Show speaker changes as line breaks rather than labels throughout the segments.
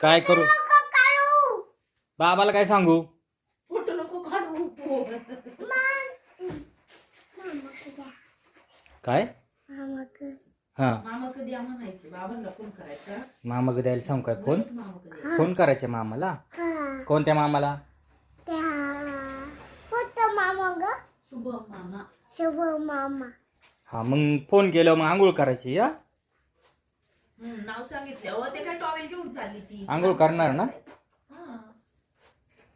काय करू? बाबाला काय सांगू?
फोटो नको काढू.
मामाकडे द्या.
काय. हा.
मामा कधी या म्हणायचं. बाबांना फोन करायचा.
मामा द्यायला सांगू काय? फोन? फोन करायचे मामाला?
हा.
कोणत्या मामाला?
मामा ग
शुभम मामा.
शुभ मामा.
हा मग फोन केल्यावर मग आंघोळ करायची या
नाव सांगितलं अहो ते काय टॉवेल घेऊन चालली ती.
आंघोळ करणार ना?
हा.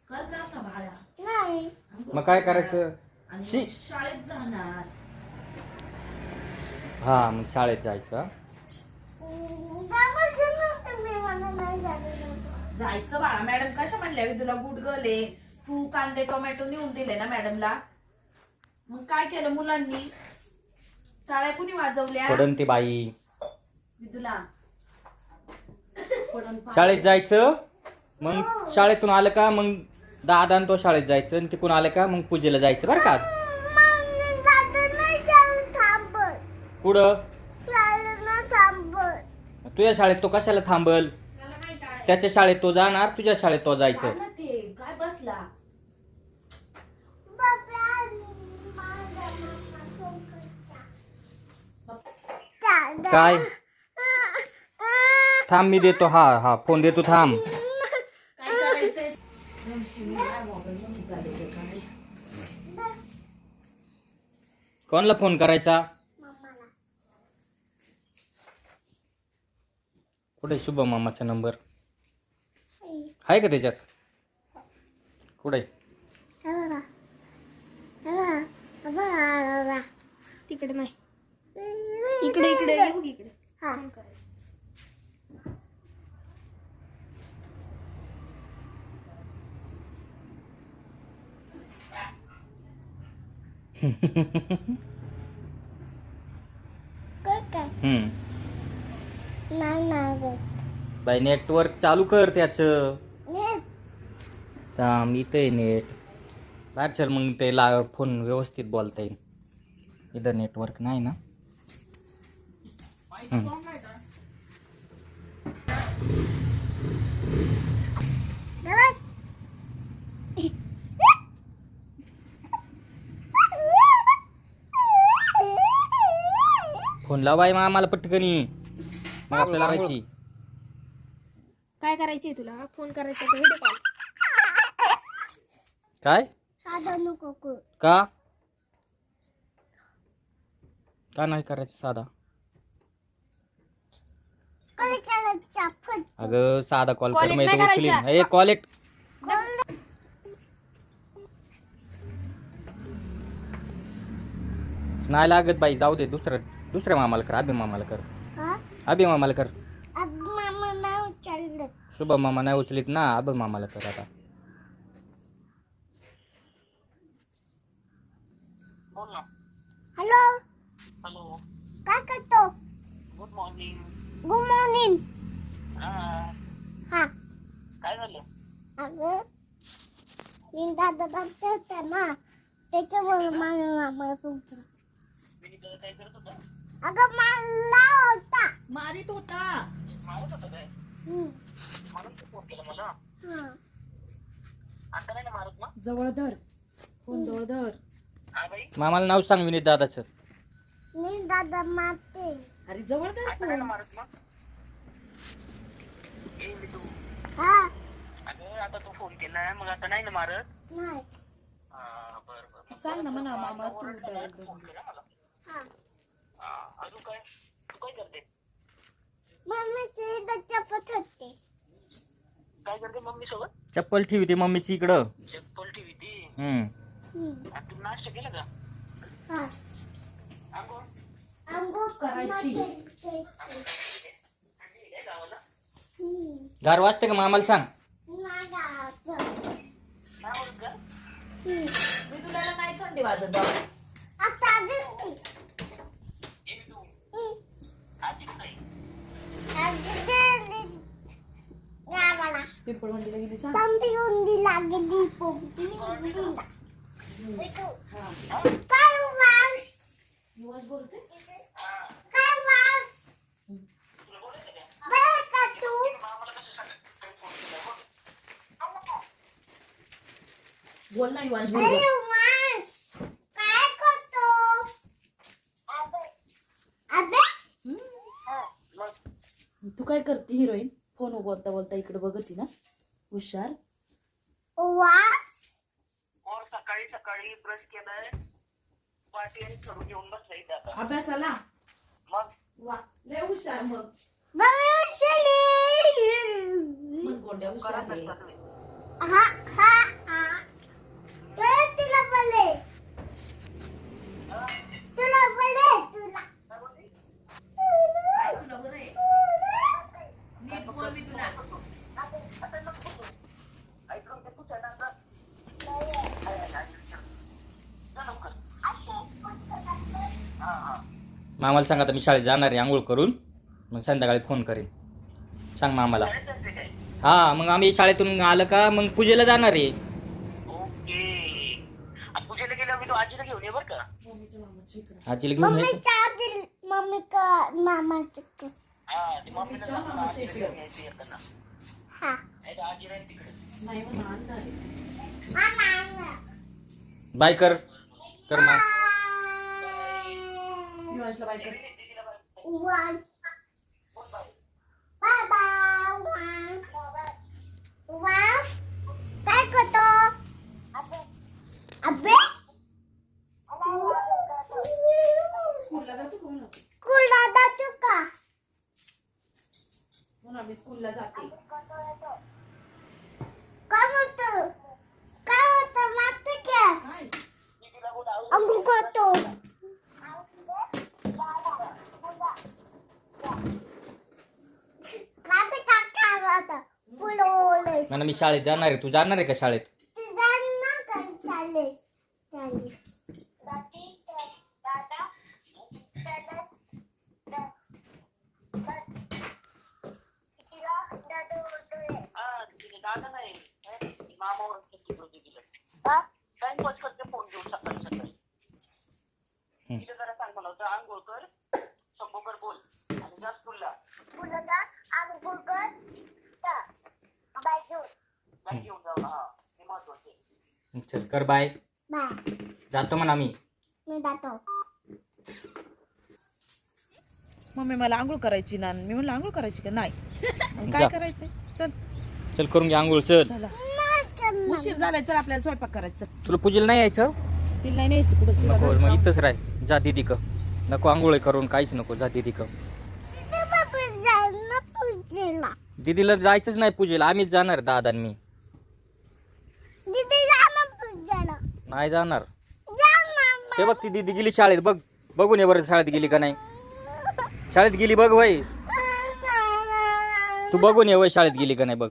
करणार ना बाळा.
नाही.
आंघोळ
मग काय
करणार.
करायचं?
आणि
शी.
मग शाळेत जाणार.
हा मग शाळेत जायचं
जायचं नव्हतं मी मला नाही जायचं
जायचं बाळा. मॅडम कशा म्हणल्या मी तुला गुड आहे तू कांदे टोमॅटो नेऊन दिले ना मॅडमला. मग काय केलं मुलांनी? टाळ्या कुणी वाजवल्या?
पडन ती बाई.
पडन पा-
शाळेत जायचं? मग शाळेतून आलं का? मग दादा आणि तो शाळेत जायचं आणि तिकून आलं का? मग पूजेला जायचं बरं का? कुठं? तुझ्या शाळेत तो कशाला थांबल?
त्याला काय टाळ्या?
त्याच्या शाळेत तो जाणार तुझ्या शाळेत तो जायचं.
ते? काय बसला.
काय? थांब मी देतो. हा हा फोन देतो थांब. कोणाला फोन करायचा. कुठे शुभ मामाचा नंबर? आहे का त्याच्यात? कुठे.
तिकडे नाही. इकडे इकडे ये बघ इकडे.
काय
बाई नेटवर्क चालू कर त्याचं.
नीट.
इथं आहे नेट बाहेर मग ते ला फोन व्यवस्थित बोलता येईल. इथं नेटवर्क नाही ना हम्म.
बस.
फोन लाव बाई आम्हाला पटकनी मग आपल्याला करायची.
काय करायचंय तुला? फोन करायचा का व्हिडिओ कॉल
काय?
साधं नको करू.
का? का नाही करायचं साधा?
काय करायचं फट.
अगं साधा कॉल कर
Call it
मी
नाही
उचलीन.
करायचा.
ए कॉल इट
कोण-
नाही लागत बाई जाऊ दे दुसरं दुसऱ्या मामाला कर अभि मामाला कर.
हा?
अभि मामाला कर.
अब मामा नाही उचललं.
शुभ मामा नाही उचलीत ना अभि मामाला कर आता.
हॅलो?
हॅलो.
काय करतो?
गुड मॉर्निंग
गुड मॉर्निंग हा.
काय झालं?
अगं मी दादा बघते होता ना त्याच्यामुळे माझ्या मामाला फोन केला.
मी इथं काय करत होता?
अगं मला होता.
मारित होता.
मारत होता काय?
हम्म.
म्हणून तू फोन केला मला?
हा.
आता नाही ना मारत ना
जवळ धर फोन जवळ धर
हा बाई.
मामाला नाव सांग विनीत दादाचं.
मी दादा मारते.
अरे जवळ धर
आता नाही ना
फोन.
मारत ना ए मी तू.
हा.
अगं आता तू फोन केलाय मग आता नाही ना मारत?
नाही.
हा बर बर.
सांग ना म्हणा मामा तू
फोन केला मला. अजून काय? तू काय करते?
मम्मीची इथं चपत होते
काय करते मम्मी सोबत?
चप्पल ठेवी ती मम्मीची इकडं.
चप्पल ठेवी ती
हम्म.
हम्म.
आणि तू नाश्ता केला का?
हा.
अंगो
अंघोळ
करायची.
करते.
थंडी आहे गावाला
हम्म.
गार वाजते का मामाला सांग?
नाही
आवडत का?
आता अजून
पिंपळवंडीला
पंपी उंदी लागली पंपी उंदीला काय वास काय वास बरं का तू बोल. ना
युवास काय करते हिरोईन? फोन बोलता बोलता इकडे बघती ना. हुशार.
और सकाळी सकाळी ब्रश केलाय. आणि घेऊन इथे आता.
अभ्यासाला?
मग?
वा लय हुशार मग. गोंड्या हुशार आहे.
तुम्ही.
हा हा हा तुला तुला बोले तुला बोले तुला
काय तुला बरं आहे नीट बोल मी तुला
ऐकून ते तूच आहे ना आता जा लवकर. हा हा
मामाला सांगा आता मी शाळेत जाणार आहे आंघोळ करून. मग संध्याकाळी फोन करेन. सांग मामाला. हा मग आम्ही शाळेतून आलं का? मग पूजेला जाणार आहे.
ओके. आणि पूजेला गेल्यावर मी तू आजीला घेऊन ये बरं का?
आजीला घेऊन
मम्मी
यायचं.
चावतील मम्मी का मामाचं
हा ते मम्मीला
मम्मीच्या
सांग मला
मामाच्या
आजीला
इकडे.
घेऊन यायचं येताना.
हा.
नाही तर आजी राहील तिकडे.
नाही म्हणा आणणार आहे.
मामा
बाय कर. कर मा.
युवांशला बाय कर.
काय करतो अभ्यास
स्कूलला जातो का म्हणा
स्कूलला जातो का?
म्हणा मी स्कूलला जाते
काय म्हणतो काय म्हणतो मागतो क्या
काय
अंगू करतो माझं काका होता
म्हणा मी शाळेत जाणार आहे. तू जाणार आहे का शाळेत?
ना
तिला जरा सांग मला होतं आंघोळ कर. घेऊन. जाऊ हा. हे महत्वाचं
चल कर बाय.
बाय.
जातो म्हणा मी
मी जातो.
मम्मी मला आंघोळ करायची ना मी म्हणलं आंघोळ करायची का? नाही. मग
जा.
काय करायचंय? चल.
चल करून घे आंघोळ चल.
चला. उशीर झालाय चल आपल्याला स्वयंपाक करायचं
तुला पूजेला नाही यायचं?
तिला नाही न्यायचं पुढं तिला
नको
घरी
मग
जाऊ.
इथंच राह. जा दिदी क नको आंघोळ करून काहीच नको. जा दिदी क दिदीला जायचंच नाही पूजेला. आम्हीच जाणार दादा आणि मी नाही जाणार. ते बघ ती दिदी गेली शाळेत. बघ बघून ये बरं शाळेत गेली का नाही. शाळेत गेली बघ वय तू बघून ये वय शाळेत गेली का नाही बघ.